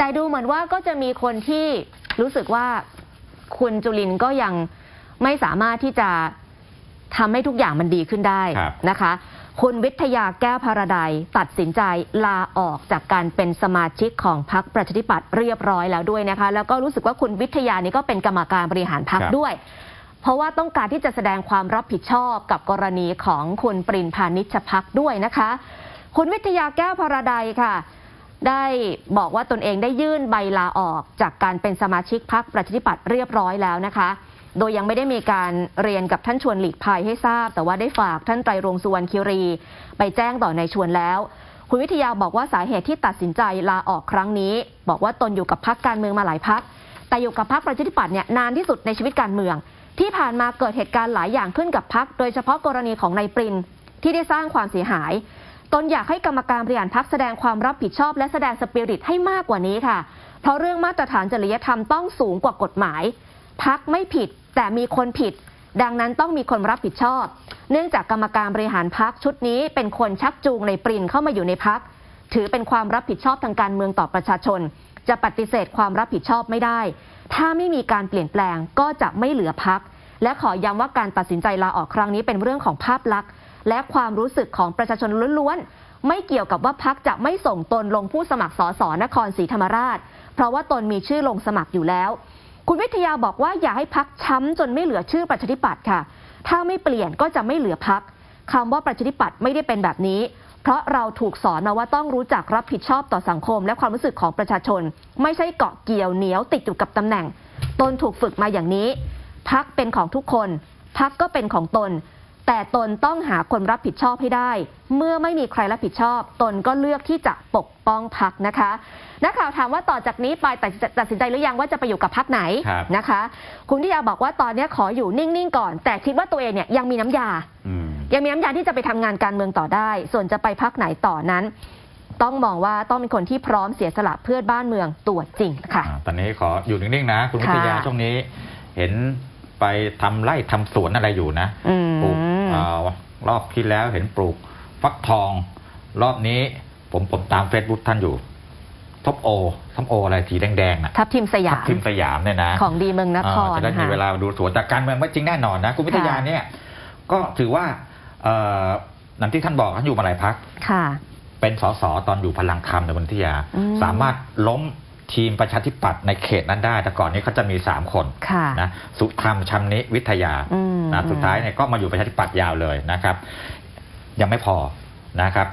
แต่ดูเหมือนว่าก็จะมีคนที่รู้สึกว่าคุณจุลินก็ยังไม่สามารถที่จะทำให้ทุกอย่างมันดีขึ้นได้ครับนะคะ คุณวิทยาแก้วพาราไดยตัดสินใจลาออกจากการเป็นสมาชิกของพรรคประชาธิปัตย์เรียบร้อยแล้วด้วยนะคะ แล้วก็รู้สึกว่าคุณวิทยานี่ก็เป็นกรรมการบริหารพรรคครับด้วย เพราะว่าต้องการที่จะแสดงความรับผิดชอบกับกรณีของคุณปรินพานิชพักด้วยนะคะ คุณวิทยาแก้วพาราไดยค่ะ ได้บอกว่าตนเองได้ยื่นใบลาออกจากการเป็นสมาชิกพรรคประชาธิปัตย์เรียบร้อยแล้วนะคะ โดยยังไม่ได้มีการเรียนกับท่านชวนหลีกภัยให้ทราบ แต่ว่าได้ฝากท่านไตรรงสุวรรณคิรี ไปแจ้งต่อในายชวนแล้ว คุณวิทยาบอกว่าสาเหตุที่ตัดสินใจลาออกครั้งนี้ บอกว่าตนอยู่กับพรรคการเมืองมาหลายพรรคแต่อยู่กับพรรคประชาธิปัตย์เนี่ยนานที่สุดในชีวิตการเมือง ที่ผ่านมาเกิดเหตุการณ์หลายอย่างขึ้นกับพรรคโดยเฉพาะกรณีของนายปรินที่ได้สร้างความเสียหาย ตนอยากให้กรรมการบริหารพักแสดงความรับผิดชอบ และแสดงสปิริตให้มากกว่านี้ค่ะ เพราะเรื่องมาตรฐานจริยธรรมต้องสูงกว่ากฎหมาย พักไม่ผิดแต่มีคนผิด ดังนั้นต้องมีคนรับผิดชอบ เนื่องจากกรรมการบริหารพักชุดนี้เป็นคนชักจูงในปรินเข้ามาอยู่ในพักถือเป็นความรับผิดชอบทางการเมืองต่อประชาชน จะปฏิเสธความรับผิดชอบไม่ได้ ถ้าไม่มีการเปลี่ยนแปลงก็จะไม่เหลือพักและขอย้ำว่าการตัดสินใจลาออกครั้งนี้เป็นเรื่องของภาพลักษณ์ และความรู้สึกของประชาชนล้วนๆ ไม่เกี่ยวกับว่าพักจะไม่ส่งตนลงผู้สมัครสสนครศรีธรรมราช เพราะว่าตนมีชื่อลงสมัครอยู่แล้ว คุณวิทยาบอกว่าอย่าให้พักช้ำจนไม่เหลือชื่อประชาธิปัตย์ค่ะ ถ้าไม่เปลี่ยนก็จะไม่เหลือพักคำว่าประชาธิปัตย์ไม่ได้เป็นแบบนี้ เพราะเราถูกสอนมาว่าต้องรู้จักรับผิดชอบต่อสังคม และความรู้สึกของประชาชน ไม่ใช่เกาะเกี่ยวเหนียวติดอยู่กับตำแหน่ง ตนถูกฝึกมาอย่างนี้ พักเป็นของทุกคน พักก็เป็นของตน แต่ตนต้องหาคนรับผิดชอบให้ได้ เมื่อไม่มีใครรับผิดชอบ ตนก็เลือกที่จะปกป้องพักนะคะนักข่าวถามว่าต่อจากนี้ไปตัดตัดสินใจหรือยังว่าจะไปอยู่กับพักไหนครับนะคะ คุณทิยาบอกว่าตอนนี้ขออยู่นิ่งๆก่อน แต่คิดว่าตัวเองเนี่ยยังมีน้ำยาอืมยังมีน้ำยาที่จะไปทำงานการเมืองต่อได้ ส่วนจะไปพักไหนต่อนั้น ต้องมองว่าต้องเป็นคนที่พร้อมเสียสละเพื่อบ้านเมืองตัวจริงค่ะอ่าตอนนี้ขออยู่นิ่งๆนะ คุณวิทยาค่ะช่วงนี้ เห็นไปทำไร่ทำสวนอะไรอยู่นะอืมปลูกเอ่อ รอบที่แล้วเห็นปลูกฟักทอง รอบนี้ผมผมตามเฟซบุ๊กท่านอยู่ท็อปโอท็อปโออะไรสีแดงๆน่ะทัพทีมสยาทับมทิมสยามเนี่ยนะของดีเมืองนครอ่าจะได้มีค่ะเวลามาดูสวนแต่การเมืองไม่จริงแน่นอนนะคุณวิทยาค่ะเนี่ย ก็ถือว่าเอ่อนั่นที่ท่านบอกท่านอยู่มาหลายพักค่ะ เป็นสสตอนอยู่พลังธรรมในวันทิยาอืมสามารถล้มทีมประชาธิปัตย์ในเขตนั้นได้ แต่ก่อนนี้เขาจะมี3คนค่ะนะสุธรรมชัมนิวิทยาอืม นะสุดท้ายเนี่ยก็มาอยู่ประชาธิปัตย์ยาวเลยนะครับ ยังไม่พอนะครับ